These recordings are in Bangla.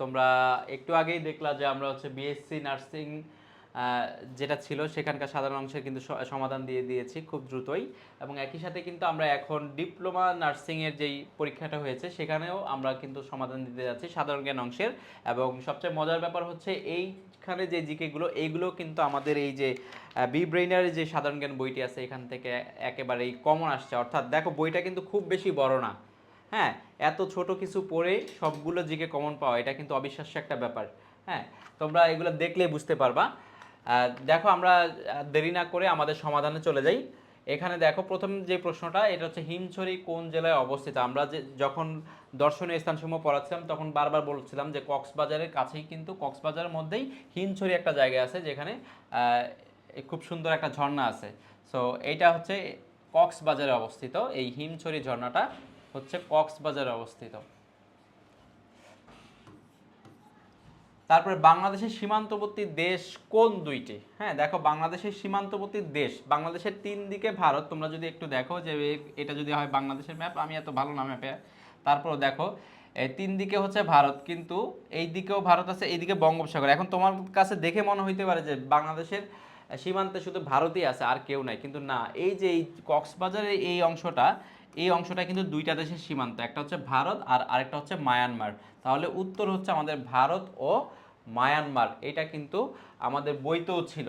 তোমরা একটু আগেই দেখলা যে আমরা হচ্ছে বিএসসি নার্সিং যেটা ছিল সেখানকার সাধারণ অংশের কিন্তু সমাধান দিয়ে দিয়েছি খুব দ্রুতই। এবং একই সাথে কিন্তু আমরা এখন ডিপ্লোমা নার্সিংয়ের যেই পরীক্ষাটা হয়েছে সেখানেও আমরা কিন্তু সমাধান দিতে যাচ্ছি সাধারণ জ্ঞান অংশের। এবং সবচেয়ে মজার ব্যাপার হচ্ছে এইখানে যে জিকেগুলো এইগুলো কিন্তু আমাদের এই যে বি ব্রেইনারের যে সাধারণ জ্ঞান বইটি আছে এখান থেকে একেবারেই কমন আসছে। অর্থাৎ দেখো বইটা কিন্তু খুব বেশি বড় না। হ্যাঁ এত ছোট কিছু পড়ে সবগুলো জিকে কমন পাওয়া, এটা কিন্তু অবিশ্বাস্য একটা ব্যাপার। হ্যাঁ তোমরা এগুলো দেখলে বুঝতে পারবা। দেখো আমরা দেরি না করে আমাদের সমাধানে চলে যাই। এখানে দেখো প্রথম যে প্রশ্নটা, এটা হচ্ছে হিমছড়ি কোন জেলায় অবস্থিত? আমরা যে, যখন দর্শনীয় স্থানসমূহ পড়াচ্ছিলাম, তখন বারবার বলছিলাম যে কক্সবাজারের কাছেই কিন্তু কক্সবাজারের মধ্যেই হিমছড়ি একটা জায়গা আছে, যেখানে খুব সুন্দর একটা ঝর্ণা আছে। সো এইটা হচ্ছে কক্সবাজারে অবস্থিত, এই হিমছড়ি ঝর্ণাটা। হচ্ছে কক্সবাজারে অবস্থিত। তারপরে বাংলাদেশের সীমান্তবর্তী দেশ কোন দুইটি? হ্যাঁ দেখো বাংলাদেশের সীমান্তবর্তী দেশ, বাংলাদেশের তিন দিকে ভারত। তোমরা যদি একটু দেখো যে এটা যদি হয় বাংলাদেশের ম্যাপ, আমি এত ভালো না ম্যাপে। তারপর দেখো তিন দিকে হচ্ছে ভারত, কিন্তু এই দিকেও ভারত আছে এইদিকে বঙ্গোপসাগর। এখন তোমার কাছে দেখে মনে হইতে পারে যে বাংলাদেশের সীমান্তে শুধু ভারতই আছে, আর কেউ নাই। কিন্তু না, এই যে এই কক্সবাজারের এই অংশটা এই অংশটা কিন্তু দুইটা দেশের সীমান্ত, একটা হচ্ছে ভারত আর আরেকটা হচ্ছে মায়ানমার। তাহলে উত্তর হচ্ছে আমাদের ভারত ও মায়ানমার, এটা কিন্তু আমাদের বইতেও ছিল।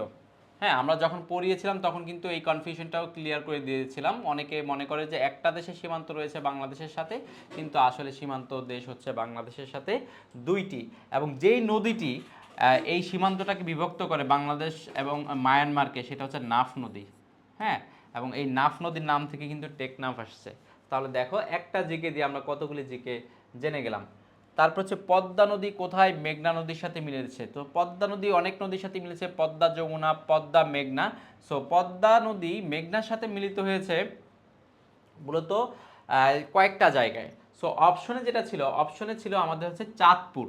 হ্যাঁ আমরা যখন পড়িয়েছিলাম তখন কিন্তু এই কনফিউশনটাও ক্লিয়ার করে দিয়েছিলাম। অনেকে মনে করে যে একটা দেশের সীমান্ত রয়েছে বাংলাদেশের সাথে, কিন্তু আসলে সীমান্ত দেশ হচ্ছে বাংলাদেশের সাথে দুইটি। এবং যেই নদীটি এই সীমান্তটাকে বিভক্ত করে বাংলাদেশ এবং মায়ানমারকে, সেটা হচ্ছে নাফ নদী। হ্যাঁ এবং এই নাফ নদীর নাম থেকে কিন্তু টেকনাফ আসছে। তাহলে দেখো, একটা জিকে দিয়ে আমরা কতগুলি জিকে জেনে গেলাম। তারপর হচ্ছে পদ্মা নদী কোথায়? মেঘনা নদীর সাথে মিলেছে তো পদ্মা নদী অনেক নদীর সাথে মিলেছে, পদ্মা যমুনা, পদ্মা মেঘনা। সো পদ্মা নদী মেঘনার সাথে মিলিত হয়েছে মূলত কয়েকটা জায়গায়। সো অপশনে যেটা ছিল অপশনে ছিল আমাদের হচ্ছে চাঁদপুর।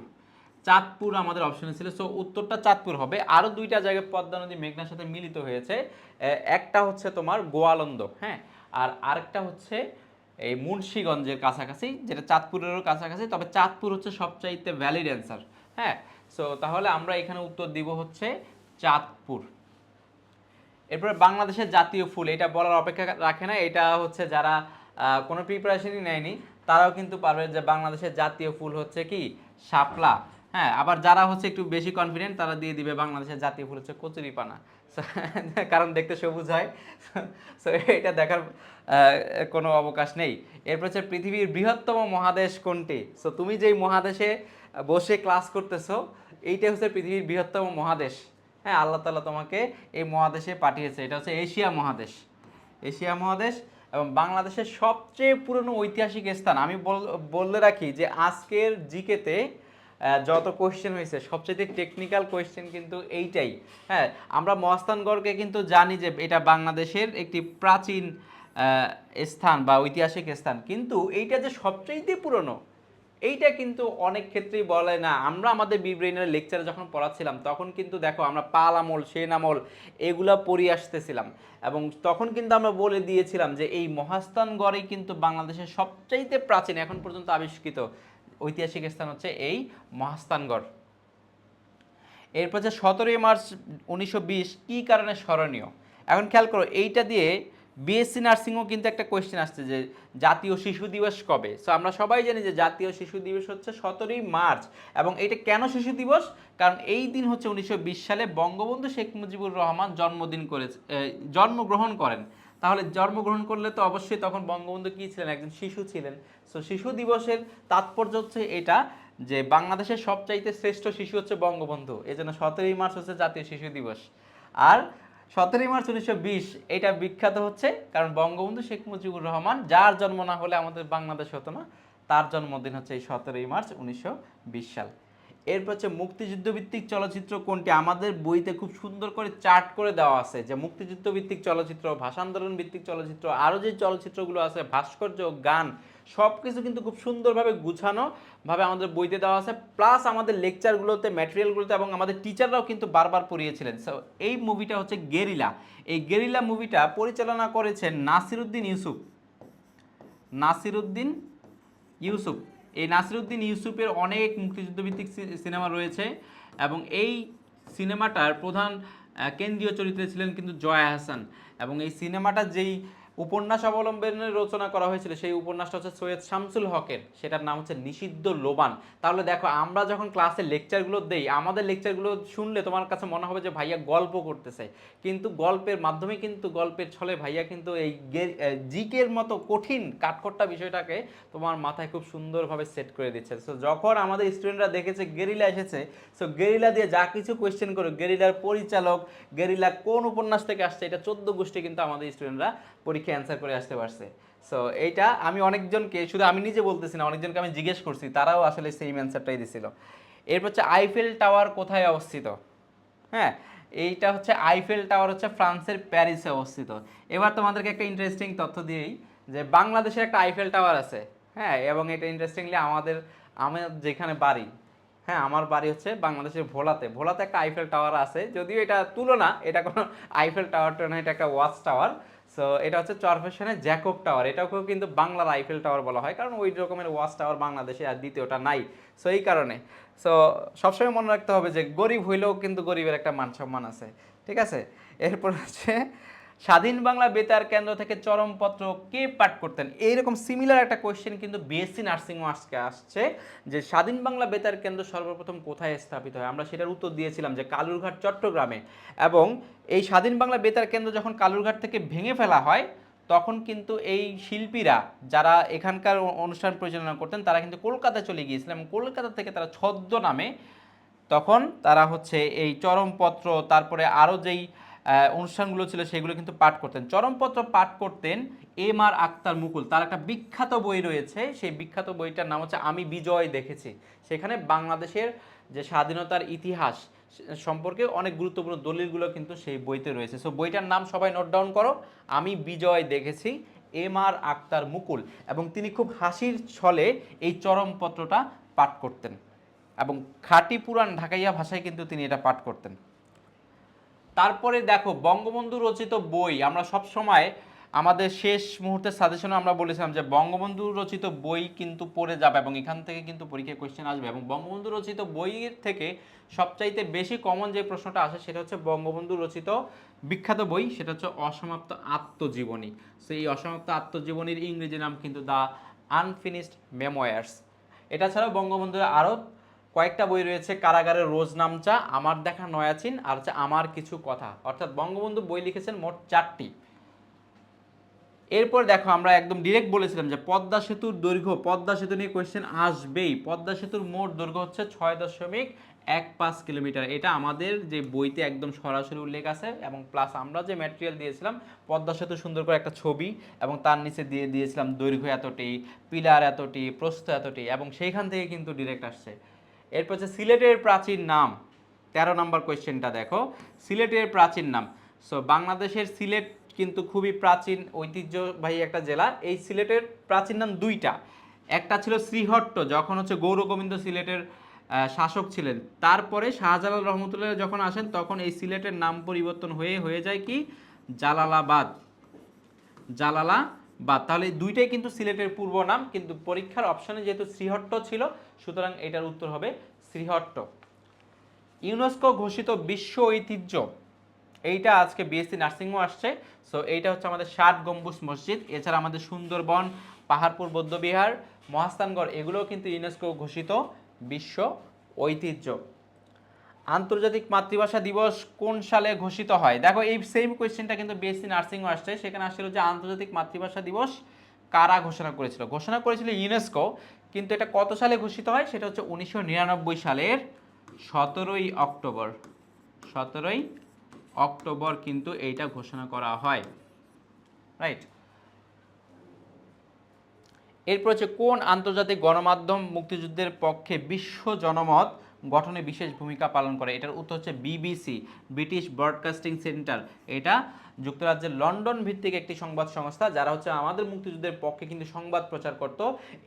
চাঁদপুর আমাদের অপশনে ছিল। সো উত্তরটা চাঁদপুর হবে। আরও দুইটা জায়গায় পদ্মা নদী মেঘনার সাথে মিলিত হয়েছে। একটা হচ্ছে তোমার গোয়ালন্দ হ্যাঁ? আর আরেকটা হচ্ছে এই মুন্সীগঞ্জের কাছাকাছি, যেটা চাঁদপুরেরও কাছাকাছি। তবে চাঁদপুর হচ্ছে সবচাইতে ভ্যালিড অ্যান্সার হ্যাঁ? সো তাহলে আমরা এখানে উত্তর দিব হচ্ছে চাঁদপুর। এরপরে বাংলাদেশের জাতীয় ফুল, এটা বলার অপেক্ষা রাখে না। এটা হচ্ছে যারা কোনো প্রিপারেশনই নেয়নি, তারাও কিন্তু পারবে যে বাংলাদেশের জাতীয় ফুল হচ্ছে কি? শাপলা। হ্যাঁ আবার যারা হচ্ছে একটু বেশি কনফিডেন্ট তারা দিয়ে দিবে বাংলাদেশের জাতীয় ফুল হচ্ছে কচুরিপানা কারণ দেখতে সবুজ হয়। সো এটা দেখার কোনো অবকাশ নেই। এরপর হচ্ছে পৃথিবীর বৃহত্তম মহাদেশ কোনটি? সো তুমি যেই মহাদেশে বসে ক্লাস করতেছো, এইটা হচ্ছে পৃথিবীর বৃহত্তম মহাদেশ। হ্যাঁ আল্লাহ তালা তোমাকে এই মহাদেশে পাঠিয়েছে। এটা হচ্ছে এশিয়া মহাদেশ। এশিয়া মহাদেশ এবং বাংলাদেশের সবচেয়ে পুরনো ঐতিহাসিক স্থান। আমি বল- বললে রাখি যে আজকের জিকেতে যত কোয়েশ্চেন হয়েছে সবচেয়ে টেকনিক্যাল কোয়েশ্চেন কিন্তু এইটাই। হ্যাঁ আমরা মহাস্থানগড়কে কিন্তু জানি যে এটা বাংলাদেশের একটি প্রাচীন স্থান বা ঐতিহাসিক স্থান। কিন্তু এইটা যে সবচেয়ে পুরনো, এইটা কিন্তু অনেক ক্ষেত্রেই বলে না। আমরা আমাদের বিব্রেইনের লেকচারে যখন পড়াচ্ছিলাম, তখন কিন্তু দেখো আমরা পাল আমল, সেন আমল এগুলা পড়িয়ে আসতেছিলাম। এবং তখন কিন্তু আমরা বলে দিয়েছিলাম যে এই মহাস্থানগড়ই কিন্তু বাংলাদেশের সবচাইতে প্রাচীন, এখন পর্যন্ত আবিষ্কৃত ঐতিহাসিক স্থান হচ্ছে এই মহাস্থানগড়। এরপর যে সতেরোই মার্চ উনিশশো বিশ কী কারণে স্মরণীয়? এখন খেয়াল করো, এইটা দিয়ে বিএসসি নার্সিংও কিন্তু একটা কোয়েশ্চেন আসছে যে জাতীয় শিশু দিবস কবে? সো আমরা সবাই জানি যে জাতীয় শিশু দিবস হচ্ছে সতেরোই মার্চ এবং এটা কেন শিশু দিবস? কারণ এই দিন হচ্ছে উনিশশো বিশ সালে বঙ্গবন্ধু শেখ মুজিবুর রহমান জন্মদিন করে জন্মগ্রহণ করেন। তাহলে জন্মগ্রহণ করলে তো অবশ্যই তখন বঙ্গবন্ধু কী ছিলেন? একজন শিশু ছিলেন। সো শিশু দিবসের তাৎপর্য হচ্ছে এটা যে বাংলাদেশের সবচাইতে শ্রেষ্ঠ শিশু হচ্ছে বঙ্গবন্ধু। এই জন্য সতেরোই মার্চ হচ্ছে জাতীয় শিশু দিবস। আর সতেরোই মার্চ উনিশশো বিশ এটা বিখ্যাত হচ্ছে কারণ বঙ্গবন্ধু শেখ মুজিবুর রহমান, যার জন্ম না হলে আমাদের বাংলাদেশ হতো না, তার জন্মদিন হচ্ছে এই সতেরোই মার্চ উনিশশো বিশ সাল। এরপর হচ্ছে মুক্তিযুদ্ধ ভিত্তিক চলচ্চিত্র কোনটি? আমাদের বইতে খুব সুন্দর করে চার্ট করে দেওয়া আছে যে মুক্তিযুদ্ধ ভিত্তিক চলচ্চিত্র ভাষা আন্দোলন ভিত্তিক চলচ্চিত্র আরও যে চলচ্চিত্রগুলো আছে, ভাস্কর্য, গান সব কিছু কিন্তু খুব সুন্দরভাবে গুছানো ভাবে আমাদের বইতে দেওয়া আছে। প্লাস আমাদের লেকচারগুলোতে ম্যাটেরিয়ালগুলোতে এবং আমাদের টিচাররাও কিন্তু বারবার পড়িয়েছিলেন। সো এই মুভিটা হচ্ছে গেরিলা এই গেরিলা মুভিটা পরিচালনা করেছেন নাসিরুদ্দিন ইউসুফ। নাসিরুদ্দিন ইউসুফ। এই নাসিরুদ্দিন ইউসুফের অনেক মুক্তিযুদ্ধভিত্তিক সিনেমা রয়েছে এবং এই সিনেমাটার প্রধান কেন্দ্রীয় চরিত্রে ছিলেন কিন্তু জয়া হাসান। এবং এই সিনেমাটা যেই উপন্যাস অবলম্বনে রচনা করা হয়েছিল, সেই উপন্যাসটা হচ্ছে সৈয়দ শামসুল হকের। সেটার নাম হচ্ছে নিষিদ্ধ লোবান। তাহলে দেখো, আমরা যখন ক্লাসে লেকচারগুলো দেই, আমাদের লেকচারগুলো শুনলে তোমার কাছে মনে হবে যে ভাইয়া গল্প করতেছে। কিন্তু গল্পের মাধ্যমে কিন্তু গল্পের ছলে ভাইয়া কিন্তু এই জিকের মতো কঠিন কাঠখোট্টা বিষয়টাকে তোমার মাথায় খুব সুন্দরভাবে সেট করে দিচ্ছে। সো যখন আমাদের স্টুডেন্টরা দেখেছে গেরিলা এসেছে সো গেরিলা দিয়ে যা কিছু কোয়েশ্চেন করো গেরিলার পরিচালক গেরিলা কোন উপন্যাস থেকে আসছে, এটা চোদ্দ গোষ্ঠী কিন্তু আমাদের স্টুডেন্টরা পরীক্ষায় অ্যান্সার করে আসতে পারছে। সো এইটা আমি অনেকজনকে, শুধু আমি নিজে বলতেছি না, অনেকজনকে আমি জিজ্ঞেস করছি, তারাও আসলে সেম অ্যান্সারটাই দিছিল। এরপর হচ্ছে আইফেল টাওয়ার কোথায় অবস্থিত? হ্যাঁ এইটা হচ্ছে আইফেল টাওয়ার হচ্ছে ফ্রান্সের প্যারিসে অবস্থিত। এবার তোমাদেরকে একটা ইন্টারেস্টিং তথ্য দিয়েই যে বাংলাদেশের একটা আইফেল টাওয়ার আছে। হ্যাঁ এবং এটা ইন্টারেস্টিংলি আমাদের আমার যেখানে বাড়ি হ্যাঁ আমার বাড়ি হচ্ছে বাংলাদেশের ভোলাতে। ভোলাতে একটা আইফেল টাওয়ার আছে, যদিও এটা তুলনা, এটা কোনো আইফেল টাওয়ারটা না এটা একটা ওয়াচ টাওয়ার সো এটা হচ্ছে চরফেশনের জ্যাকব টাওয়ার। এটাকেও কিন্তু বাংলার রাইফেল টাওয়ার বলা হয়, কারণ ওই রকমের ওয়াচ টাওয়ার বাংলাদেশে আর দ্বিতীয়টা নাই। সো এই কারণে। সো সবসময় মনে রাখতে হবে যে গরিব হইলেও কিন্তু গরিবের একটা মান সম্মান আছে। ঠিক আছে? এরপর হচ্ছে স্বাধীন বাংলা বেতার কেন্দ্র থেকে চরমপত্র কে পাঠ করতেন? এইরকম সিমিলার একটা কোয়েশ্চেন কিন্তু বিএসসি নার্সিং আজকে আসছে, যে স্বাধীন বাংলা বেতার কেন্দ্র সর্বপ্রথম কোথায় স্থাপিত হয়? আমরা সেটার উত্তর দিয়েছিলাম যে কালুরঘাট, চট্টগ্রামে। এবং এই স্বাধীন বাংলা বেতার কেন্দ্র যখন কালুরঘাট থেকে ভেঙে ফেলা হয়, তখন কিন্তু এই শিল্পীরা যারা এখানকার অনুষ্ঠান পরিচালনা করতেন, তারা কিন্তু কলকাতায় চলে গিয়েছিলেন এবং কলকাতা থেকে তারা ছদ্ম নামে তখন তারা হচ্ছে এই চরমপত্র, তারপরে আরও যেই অনুষ্ঠানগুলো ছিল, সেগুলো কিন্তু পাঠ করতেন। চরমপত্র পাঠ করতেন এম আর আক্তার মুকুল। তার একটা বিখ্যাত বই রয়েছে, সেই বিখ্যাত বইটার নাম হচ্ছে আমি বিজয় দেখেছি। সেখানে বাংলাদেশের যে স্বাধীনতার ইতিহাস সম্পর্কে অনেক গুরুত্বপূর্ণ দলিলগুলো কিন্তু সেই বইতে রয়েছে। সো বইটার নাম সবাই নোট ডাউন করো, আমি বিজয় দেখেছি, এম আর আক্তার মুকুল। এবং তিনি খুব হাসির ছলে এই চরমপত্রটা পাঠ করতেন। এবং খাঁটি পুরাণ ঢাকাইয়া ভাষায় কিন্তু তিনি এটা পাঠ করতেন। তারপরে দেখো, বঙ্গবন্ধু রচিত বই, আমরা সব সময় আমাদের শেষ মুহূর্তের সাজেশনে আমরা বলেছিলাম যে বঙ্গবন্ধু রচিত বই কিন্তু পড়ে যাবে এবং এখান থেকে কিন্তু পরীক্ষায় কোশ্চেন আসবে এবং বঙ্গবন্ধু রচিত বইয়ের থেকে সবচাইতে বেশি কমন যে প্রশ্নটা আসে সেটা হচ্ছে বঙ্গবন্ধু রচিত বিখ্যাত বই, সেটা হচ্ছে অসমাপ্ত আত্মজীবনী। সেই অসমাপ্ত আত্মজীবনীর ইংরেজি নাম কিন্তু দ্য আনফিনিশড মেমোয়ার্স এটা ছাড়াও বঙ্গবন্ধুর আরও কয়েকটা বই রয়েছে, কারাগারের রোজ নামচা, আমার দেখা নয়াচিন, আর হচ্ছে আমার কিছু কথা। অর্থাৎ বঙ্গবন্ধু বই লিখেছেন মোট চারটি। এরপর দেখো, আমরা একদম ডিরেক্ট বলেছিলাম যে পদ্মা সেতুর দৈর্ঘ্য, পদ্মা সেতু নিয়ে কোয়েশ্চেন আসবেই। পদ্মা সেতুর মোট দৈর্ঘ্য হচ্ছে ছয় দশমিক এক পাঁচ কিলোমিটার। এটা আমাদের যে বইতে একদম সরাসরি উল্লেখ আছে, এবং প্লাস আমরা যে ম্যাটেরিয়াল দিয়েছিলাম, পদ্মা সেতু সুন্দর করে একটা ছবি, এবং তার নিচে দিয়ে দিয়েছিলাম দৈর্ঘ্য এতটি, পিলার এতটি, প্রস্থ এতটি, এবং সেইখান থেকে কিন্তু ডিরেক্ট আসছে। এরপর হচ্ছে সিলেটের প্রাচীন নাম। তেরো নম্বর কোয়েশ্চেনটা দেখো। সিলেটের প্রাচীন নাম। সো বাংলাদেশের সিলেট কিন্তু খুবই প্রাচীন, ঐতিহ্যবাহী একটা জেলা। এই সিলেটের প্রাচীন নাম দুইটা। একটা ছিল শ্রীহট্ট, যখন হচ্ছে গৌরগোবিন্দ সিলেটের শাসক ছিলেন। তারপরে শাহজালাল রহমতুল্লাহ যখন আসেন, তখন এই সিলেটের নাম পরিবর্তন হয়ে হয়ে যায় কি? জালালাবাদ। জালালাবাদ তাহলে দুইটাই কিন্তু সিলেটের পূর্ব নাম, কিন্তু পরীক্ষার অপশনে যেহেতু শ্রীহট্ট ছিল, সুতরাং এটার উত্তর হবে শ্রীহট্ট। ইউনেস্কো ঘোষিত বিশ্ব ঐতিহ্য, এইটা আজকে বিএসসি নার্সিংও আসছে সো এইটা হচ্ছে আমাদের ষাট গম্বুজ মসজিদ, এছাড়া আমাদের সুন্দরবন, পাহাড়পুর, বৌদ্ধবিহার, মহাস্থানগড়, এগুলোও কিন্তু ইউনেস্কো ঘোষিত বিশ্ব ঐতিহ্য। আন্তর্জাতিক মাতৃভাষা দিবস কোন সালে ঘোষিত হয়? দেখো, এই সেম কোয়েশ্চেনটা কিন্তু বিএসসি নার্সিংও আসছে। সেখানে আসছিল যে আন্তর্জাতিক মাতৃভাষা দিবস কারা ঘোষণা করেছিল? ঘোষণা করেছিল ইউনেস্কো কিন্তু এটা কত সালে ঘোষিত হয়? সেটা হচ্ছে উনিশশো নিরানব্বই সালের সতেরোই অক্টোবর। সতেরোই অক্টোবর কিন্তু এইটা ঘোষণা করা হয়। রাইট এরপর হচ্ছে কোন আন্তর্জাতিক গণমাধ্যম মুক্তিযুদ্ধের পক্ষে বিশ্ব জনমত গঠনে বিশেষ ভূমিকা পালন করে। এটার উত্তর হচ্ছে বিবিসি ব্রিটিশ ব্রডকাস্টিং সেন্টার এটা যুক্তরাজ্যের লন্ডন ভিত্তিক একটি সংবাদ সংস্থা, যারা হচ্ছে আমাদের মুক্তিযুদ্ধের পক্ষে কিন্তু সংবাদ প্রচার করত।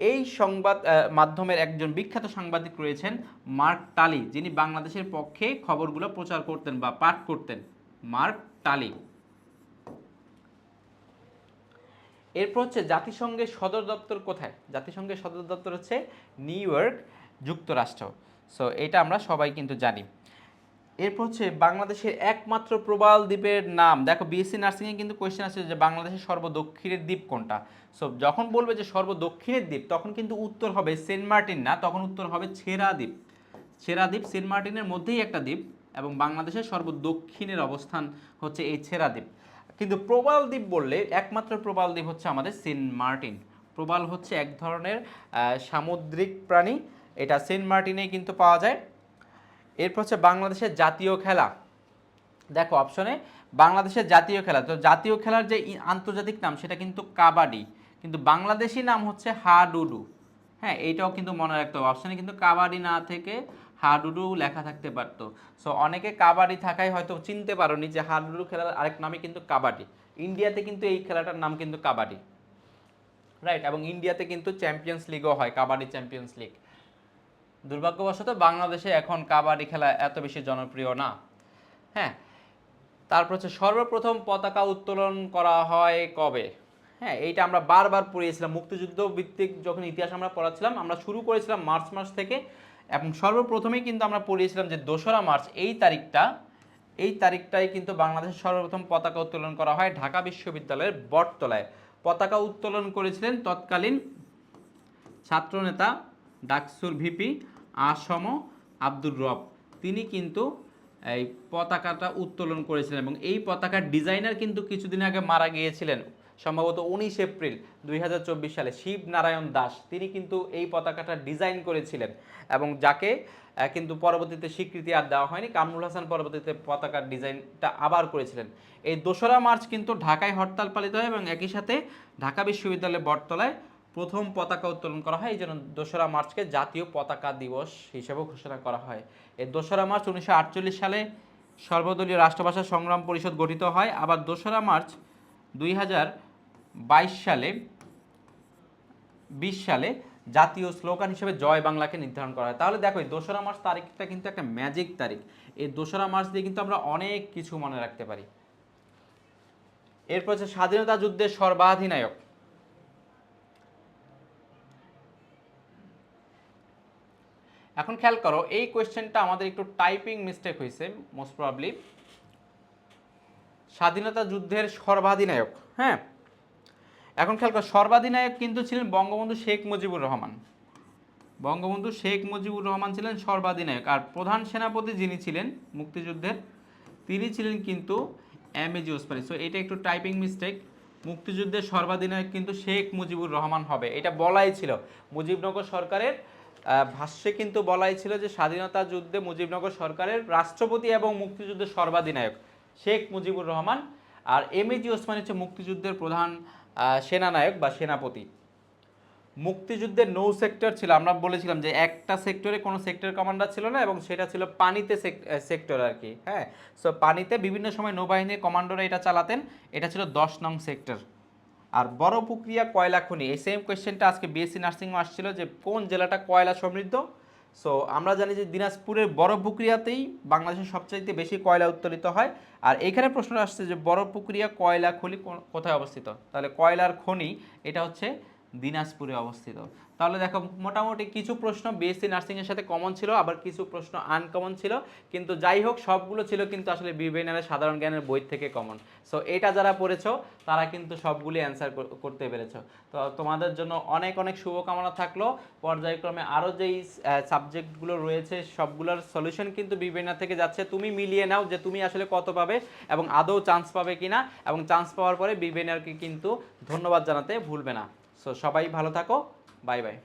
এই সংবাদ মাধ্যমের একজন বিখ্যাত সাংবাদিক রয়েছেন মার্ক টালি, যিনি বাংলাদেশের পক্ষে খবরগুলো প্রচার করতেন বা পাঠ করতেন। মার্ক টালি। এরপর হচ্ছে জাতিসংঘের সদর দপ্তর কোথায়? জাতিসংঘের সদর দপ্তর হচ্ছে নিউ ইয়র্ক, যুক্তরাষ্ট্র। সো এটা আমরা সবাই কিন্তু জানি। এরপর হচ্ছে বাংলাদেশের একমাত্র প্রবাল দ্বীপের নাম। দেখো বিএসসি নার্সিংয়ে কিন্তু কোয়েশ্চেন আছে যে বাংলাদেশের সর্বদক্ষিণের দ্বীপ কোনটা? সো যখন বলবে যে সর্বদক্ষিণের দ্বীপ, তখন কিন্তু উত্তর হবে সেন্ট মার্টিন না, তখন উত্তর হবে ছেড়া দ্বীপ। ছেড়া দ্বীপ সেন্ট মার্টিনের মধ্যেই একটা দ্বীপ এবং বাংলাদেশের সর্বদক্ষিণের অবস্থান হচ্ছে এই ছেড়া দ্বীপ। কিন্তু প্রবাল দ্বীপ বললে একমাত্র প্রবাল দ্বীপ হচ্ছে আমাদের সেন্ট মার্টিন। প্রবাল হচ্ছে এক ধরনের সামুদ্রিক প্রাণী এটা সেন্ট মার্টিনে কিন্তু পাওয়া যায়। এরপর হচ্ছে বাংলাদেশের জাতীয় খেলা। দেখো অপশনে বাংলাদেশের জাতীয় খেলা। তো জাতীয় খেলার যে আন্তর্জাতিক নাম, সেটা কিন্তু কাবাডি। কিন্তু বাংলাদেশি নাম হচ্ছে হাডুডু। হ্যাঁ এইটাও কিন্তু মনে রাখতে হবে। অপশনে কিন্তু কাবাডি না থেকে হাডুডু লেখা থাকতে পারতো। সো অনেকে কাবাডি থাকায় হয়তো চিনতে পারোনি যে হাডুডু খেলার আরেক নামই কিন্তু কাবাডি। ইন্ডিয়াতে কিন্তু এই খেলাটার নাম কিন্তু কাবাডি। রাইট? এবং ইন্ডিয়াতে কিন্তু চ্যাম্পিয়ন্স লিগও হয়, কাবাডি চ্যাম্পিয়ন্স লিগ। দুর্ভাগ্যবশত বাংলাদেশে এখন কাবাডি খেলা এত বেশি জনপ্রিয় না। হ্যাঁ তারপর হচ্ছে সর্বপ্রথম পতাকা উত্তোলন করা হয় কবে? হ্যাঁ এইটা আমরা বারবার পড়িয়েছিলাম, মুক্তিযুদ্ধ ভিত্তিক যখন ইতিহাস আমরা পড়াচ্ছিলাম, আমরা শুরু করেছিলাম মার্চ মাস থেকে, এবং সর্বপ্রথমেই কিন্তু আমরা পড়িয়েছিলাম যে দোসরা মার্চ, এই তারিখটা, এই তারিখটাই কিন্তু বাংলাদেশের সর্বপ্রথম পতাকা উত্তোলন করা হয় ঢাকা বিশ্ববিদ্যালয়ের বটতলায়। পতাকা উত্তোলন করেছিলেন তৎকালীন ছাত্রনেতা ডাকসুর ভিপি আসম আব্দুর রব। তিনি কিন্তু এই পতাকাটা উত্তোলন করেছিলেন এবং এই পতাকার ডিজাইনার কিন্তু কিছুদিন আগে মারা গিয়েছিলেন, সম্ভবত উনিশ এপ্রিল দুই হাজার চব্বিশ সালে শিব নারায়ণ দাস। তিনি কিন্তু এই পতাকাটা ডিজাইন করেছিলেন এবং যাকে কিন্তু পরবর্তীতে স্বীকৃতি আর দেওয়া হয়নি। কামরুল হাসান পরবর্তীতে পতাকার ডিজাইনটা আবার করেছিলেন। এই দোসরা মার্চ কিন্তু ঢাকায় হরতাল পালিত হয় এবং একই সাথে ঢাকা বিশ্ববিদ্যালয়ের বটতলায় প্রথম পতাকা উত্তোলন করা হয়, এই জন্য দোসরা মার্চকে জাতীয় পতাকা দিবস হিসেবেও ঘোষণা করা হয়। এই দোসরা মার্চ উনিশশো আটচল্লিশ সালে সর্বদলীয় রাষ্ট্রভাষা সংগ্রাম পরিষদ গঠিত হয়। আবার দোসরা মার্চ দুই হাজার বাইশ সালে, বিশ সালে জাতীয় স্লোগান হিসেবে জয় বাংলাকে নির্ধারণ করা হয়। তাহলে দেখো, এই দোসরা মার্চ তারিখটা কিন্তু একটা ম্যাজিক তারিখ। এই দোসরা মার্চ দিয়ে কিন্তু আমরা অনেক কিছু মনে রাখতে পারি। এরপর হচ্ছে স্বাধীনতা যুদ্ধের সর্বাধিনায়ক। এখন খেয়াল করো, এই কোয়েশ্চেনটা আমাদের একটু টাইপিং মিস্টেক হয়েছে মোস্ট প্রবলি স্বাধীনতা যুদ্ধের সর্বাধিনায়ক হ্যাঁ? এখন খেয়াল করো, সর্বাধিনায়ক কিন্তু ছিলেন বঙ্গবন্ধু শেখ মুজিবুর রহমান। বঙ্গবন্ধু শেখ মুজিবুর রহমান ছিলেন সর্বাধিনায়ক, আর প্রধান সেনাপতি যিনি ছিলেন মুক্তিযুদ্ধের, তিনি ছিলেন কিন্তু M A G Osmani. So এটা একটু টাইপিং মিস্টেক মুক্তিযুদ্ধের সর্বাধিনায়ক কিন্তু শেখ মুজিবুর রহমান হবে, এটা বলাই ছিল। মুজিবনগর সরকারের ভাষ্যে কিন্তু বলাই ছিল যে স্বাধীনতা যুদ্ধে মুজিবনগর সরকারের রাষ্ট্রপতি এবং মুক্তিযুদ্ধের সর্বাধিনায়ক শেখ মুজিবুর রহমান আর এম এ জি ওসমানী হচ্ছে মুক্তিযুদ্ধের প্রধান সেনানায়ক বা সেনাপতি। মুক্তিযুদ্ধের নৌ সেক্টর ছিল, আমরা বলেছিলাম যে একটা সেক্টরে কোনো সেক্টর কমান্ডার ছিল না এবং সেটা ছিল পানিতে সেক্টর আর কি হ্যাঁ? সো পানিতে বিভিন্ন সময় নৌবাহিনীর কমান্ডোরা এটা চালাতেন, এটা ছিল দশ নং সেক্টর আর বড় প্রক্রিয়া কয়লা খনি? এই সেম কোয়েশ্চেনটা আজকে বিএসসি নার্সিংও আসছিল যে কোন জেলাটা কয়লা সমৃদ্ধ? সো আমরা জানি যে দিনাজপুরের বড় প্রক্রিয়াতেই বাংলাদেশের সবচাইতে বেশি কয়লা উত্তোলিত হয়। আর এখানে প্রশ্ন আসছে যে বড় প্রক্রিয়া কয়লা খনি কোথায় অবস্থিত? তাহলে কয়লার খনি, এটা হচ্ছে দিনাজপুরে অবস্থিত। তাহলে দেখো, মোটামুটি কিছু প্রশ্ন বিএসসি নার্সিংয়ের সাথে কমন ছিল, আবার কিছু প্রশ্ন আনকমন ছিল। কিন্তু যাই হোক, সবগুলো ছিল কিন্তু আসলে বিবেনারের সাধারণ জ্ঞানের বই থেকে কমন সো এটা যারা পড়েছো, তারা কিন্তু সবগুলি অ্যান্সার করতে পেরেছ। তো তোমাদের জন্য অনেক অনেক শুভকামনা থাকল। পর্যায়ক্রমে আরও যেই সাবজেক্টগুলো রয়েছে, সবগুলোর সলিউশন কিন্তু বিবেনা থেকে যাচ্ছে। তুমি মিলিয়ে নাও যে তুমি আসলে কত পাবে এবং আদৌ চান্স পাবে কিনা। এবং চান্স পাওয়ার পরে বিবেনারকে কিন্তু ধন্যবাদ জানাতে ভুলবে না। সো সবাই ভালো থাকো বাই বাই